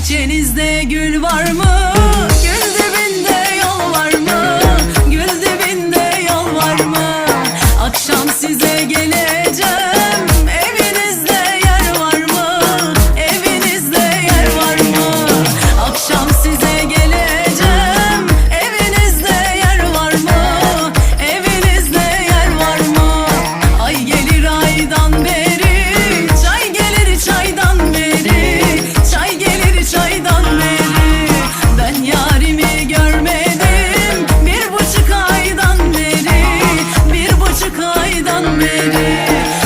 Bahçenizde gül var mı? Gül dibinde yol var mı? Gül dibinde yol var mı? Akşam size geleceğim Evinizde yer var mı? Evinizde yer var mı? Akşam comigo